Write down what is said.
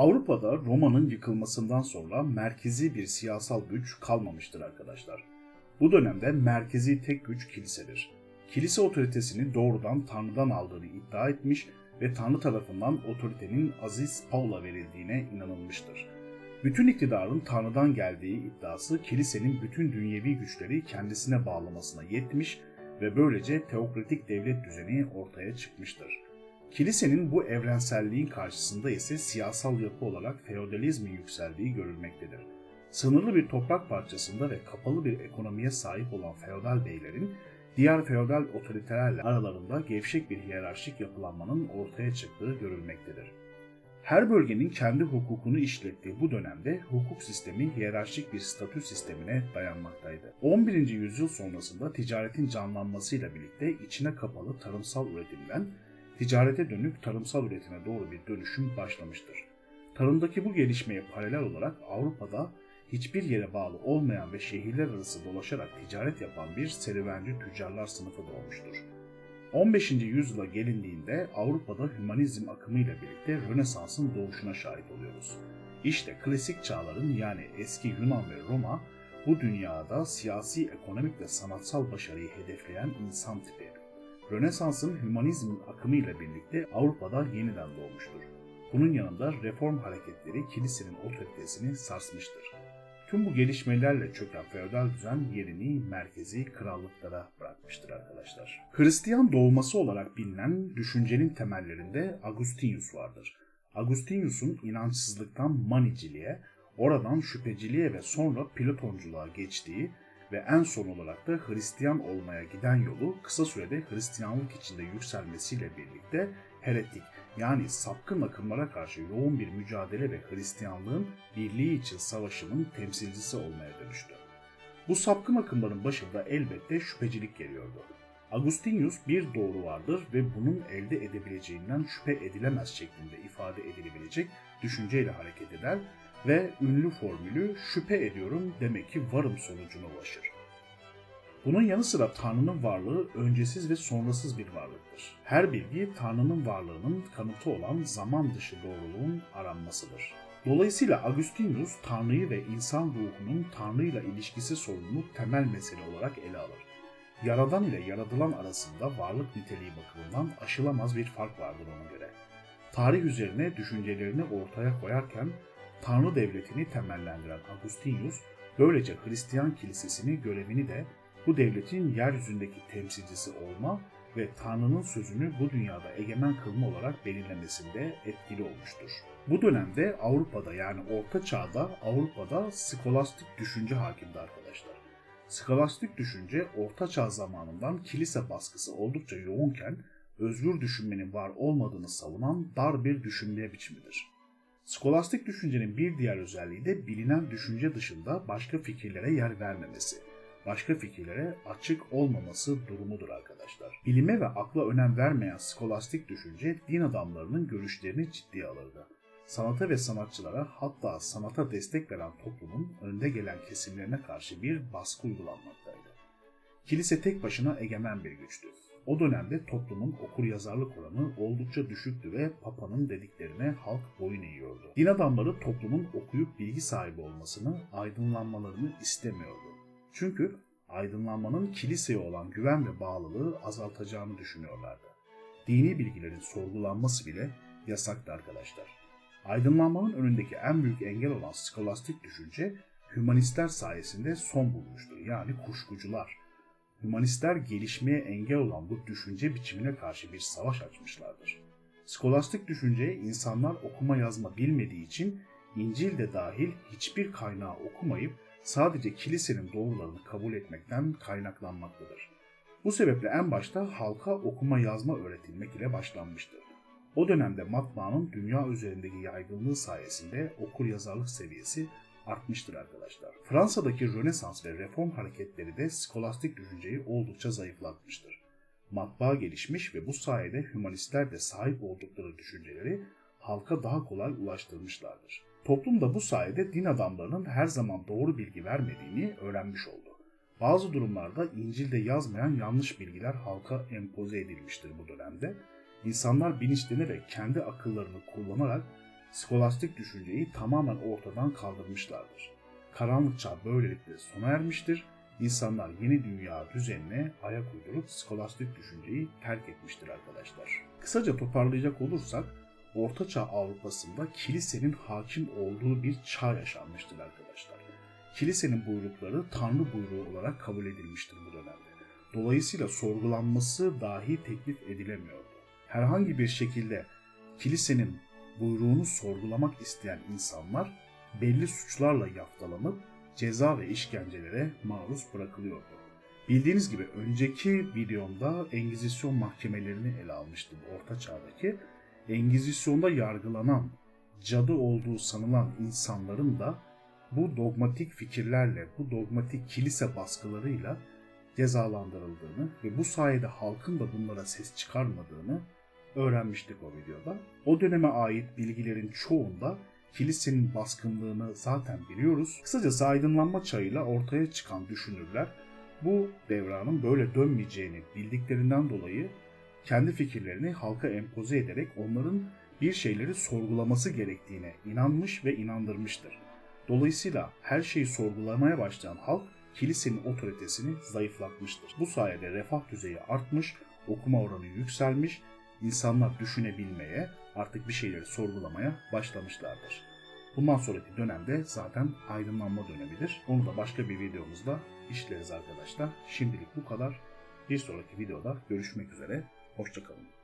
Avrupa'da Roma'nın yıkılmasından sonra merkezi bir siyasal güç kalmamıştır arkadaşlar. Bu dönemde merkezi tek güç kilisedir. Kilise otoritesini doğrudan Tanrı'dan aldığını iddia etmiş ve Tanrı tarafından otoritenin Aziz Paul'a verildiğine inanılmıştır. Bütün iktidarın Tanrı'dan geldiği iddiası kilisenin bütün dünyevi güçleri kendisine bağlamasına yetmiş ve böylece teokratik devlet düzeni ortaya çıkmıştır. Kilisenin bu evrenselliğin karşısında ise siyasal yapı olarak feodalizmin yükseldiği görülmektedir. Sınırlı bir toprak parçasında ve kapalı bir ekonomiye sahip olan feodal beylerin diğer feodal otoritelerle aralarında gevşek bir hiyerarşik yapılanmanın ortaya çıktığı görülmektedir. Her bölgenin kendi hukukunu işlettiği bu dönemde hukuk sistemi hiyerarşik bir statü sistemine dayanmaktaydı. 11. yüzyıl sonrasında ticaretin canlanmasıyla birlikte içine kapalı tarımsal üretimden ticarete dönük tarımsal üretime doğru bir dönüşüm başlamıştır. Tarımdaki bu gelişmeye paralel olarak Avrupa'da hiçbir yere bağlı olmayan ve şehirler arası dolaşarak ticaret yapan bir serüvenci tüccarlar sınıfı doğmuştur. 15. yüzyıla gelindiğinde Avrupa'da hümanizm akımıyla birlikte Rönesans'ın doğuşuna şahit oluyoruz. İşte klasik çağların yani eski Yunan ve Roma bu dünyada siyasi, ekonomik ve sanatsal başarıyı hedefleyen insan tipi. Rönesans'ın hümanizm akımıyla birlikte Avrupa'da yeniden doğmuştur. Bunun yanında reform hareketleri kilisenin otoritesini sarsmıştır. Tüm bu gelişmelerle çöken feodal düzen yerini merkezi krallıklara bırakmıştır arkadaşlar. Hristiyan doğması olarak bilinen düşüncenin temellerinde Agustinus vardır. Agustinus'un inançsızlıktan maniciliğe, oradan şüpheciliğe ve sonra Platonculuğa geçtiği ve en son olarak da Hristiyan olmaya giden yolu kısa sürede Hristiyanlık içinde yükselmesiyle birlikte heretik yani sapkın akımlara karşı yoğun bir mücadele ve Hristiyanlığın birliği için savaşının temsilcisi olmaya dönüştü. Bu sapkın akımların başında elbette şüphecilik geliyordu. Agustinus bir doğru vardır ve bunun elde edebileceğinden şüphe edilemez şeklinde ifade edilebilecek düşünceyle hareket eder ve ünlü formülü şüphe ediyorum demek ki varım sonucuna ulaşır. Bunun yanı sıra Tanrı'nın varlığı öncesiz ve sonrasız bir varlıktır. Her bilgi Tanrı'nın varlığının kanıtı olan zaman dışı doğruluğun aranmasıdır. Dolayısıyla Agustinus Tanrı'yı ve insan ruhunun Tanrı ile ilişkisi sorununu temel mesele olarak ele alır. Yaradan ile yaradılan arasında varlık niteliği bakımından aşılamaz bir fark vardır ona göre. Tarih üzerine düşüncelerini ortaya koyarken Tanrı devletini temellendiren Agustinus, böylece Hristiyan kilisesini görevini de bu devletin yeryüzündeki temsilcisi olma ve Tanrı'nın sözünü bu dünyada egemen kılma olarak belirlemesinde etkili olmuştur. Bu dönemde Avrupa'da yani Orta Çağ'da Avrupa'da skolastik düşünce hakimdi arkadaşlar. Skolastik düşünce Orta Çağ zamanından kilise baskısı oldukça yoğunken özgür düşünmenin var olmadığını savunan dar bir düşünmeye biçimidir. Skolastik düşüncenin bir diğer özelliği de bilinen düşünce dışında başka fikirlere yer vermemesi başka fikirlere açık olmaması durumudur arkadaşlar. Bilime ve akla önem vermeyen skolastik düşünce din adamlarının görüşlerini ciddiye alırdı. Sanata ve sanatçılara hatta sanata destek veren toplumun önde gelen kesimlerine karşı bir baskı uygulanmaktaydı. Kilise tek başına egemen bir güçtü. O dönemde toplumun okur yazarlık oranı oldukça düşüktü ve papanın dediklerine halk boyun eğiyordu. Din adamları toplumun okuyup bilgi sahibi olmasını, aydınlanmalarını istemiyordu. Çünkü aydınlanmanın kiliseye olan güven ve bağlılığı azaltacağını düşünüyorlardı. Dini bilgilerin sorgulanması bile yasaktı arkadaşlar. Aydınlanmanın önündeki en büyük engel olan skolastik düşünce hümanistler sayesinde son bulmuştur. Yani kuşkucular. Hümanistler gelişmeye engel olan bu düşünce biçimine karşı bir savaş açmışlardır. Skolastik düşünceye insanlar okuma yazma bilmediği için İncil de dahil hiçbir kaynağı okumayıp sadece kilisenin doğrularını kabul etmekten kaynaklanmaktadır. Bu sebeple en başta halka okuma yazma öğretilmek ile başlanmıştır. O dönemde matbaanın dünya üzerindeki yaygınlığı sayesinde okur yazarlık seviyesi artmıştır arkadaşlar. Fransa'daki Rönesans ve reform hareketleri de skolastik düşünceyi oldukça zayıflatmıştır. Matbaa gelişmiş ve bu sayede hümanistler de sahip oldukları düşünceleri halka daha kolay ulaştırmışlardır. Toplum da bu sayede din adamlarının her zaman doğru bilgi vermediğini öğrenmiş oldu. Bazı durumlarda İncil'de yazmayan yanlış bilgiler halka empoze edilmiştir bu dönemde. İnsanlar bilinçlenerek kendi akıllarını kullanarak skolastik düşünceyi tamamen ortadan kaldırmışlardır. Karanlık çağ böylelikle sona ermiştir. İnsanlar yeni dünya düzenine ayak uydurup skolastik düşünceyi terk etmiştir arkadaşlar. Kısaca toparlayacak olursak Orta Çağ Avrupa'sında kilisenin hakim olduğu bir çağ yaşanmıştır arkadaşlar. Kilisenin buyrukları Tanrı buyruğu olarak kabul edilmiştir bu dönemde. Dolayısıyla sorgulanması dahi teklif edilemiyordu. Herhangi bir şekilde kilisenin buyruğunu sorgulamak isteyen insanlar belli suçlarla yaftalanıp ceza ve işkencelere maruz bırakılıyordu. Bildiğiniz gibi önceki videomda Engizisyon mahkemelerini ele almıştım Orta Çağ'daki. Engizisyonda yargılanan, cadı olduğu sanılan insanların da bu dogmatik fikirlerle, bu dogmatik kilise baskılarıyla cezalandırıldığını ve bu sayede halkın da bunlara ses çıkarmadığını öğrenmiştik o videoda. O döneme ait bilgilerin çoğunda kilisenin baskınlığını zaten biliyoruz. Kısacası aydınlanma çağıyla ortaya çıkan düşünürler bu devranın böyle dönmeyeceğini bildiklerinden dolayı kendi fikirlerini halka empoze ederek onların bir şeyleri sorgulaması gerektiğine inanmış ve inandırmıştır. Dolayısıyla her şeyi sorgulamaya başlayan halk kilisenin otoritesini zayıflatmıştır. Bu sayede refah düzeyi artmış, okuma oranı yükselmiş, insanlar düşünebilmeye, artık bir şeyleri sorgulamaya başlamışlardır. Bundan sonraki dönemde zaten aydınlanma dönemidir. Onu da başka bir videomuzda işleriz arkadaşlar. Şimdilik bu kadar. Bir sonraki videoda görüşmek üzere. Hoşçakalın.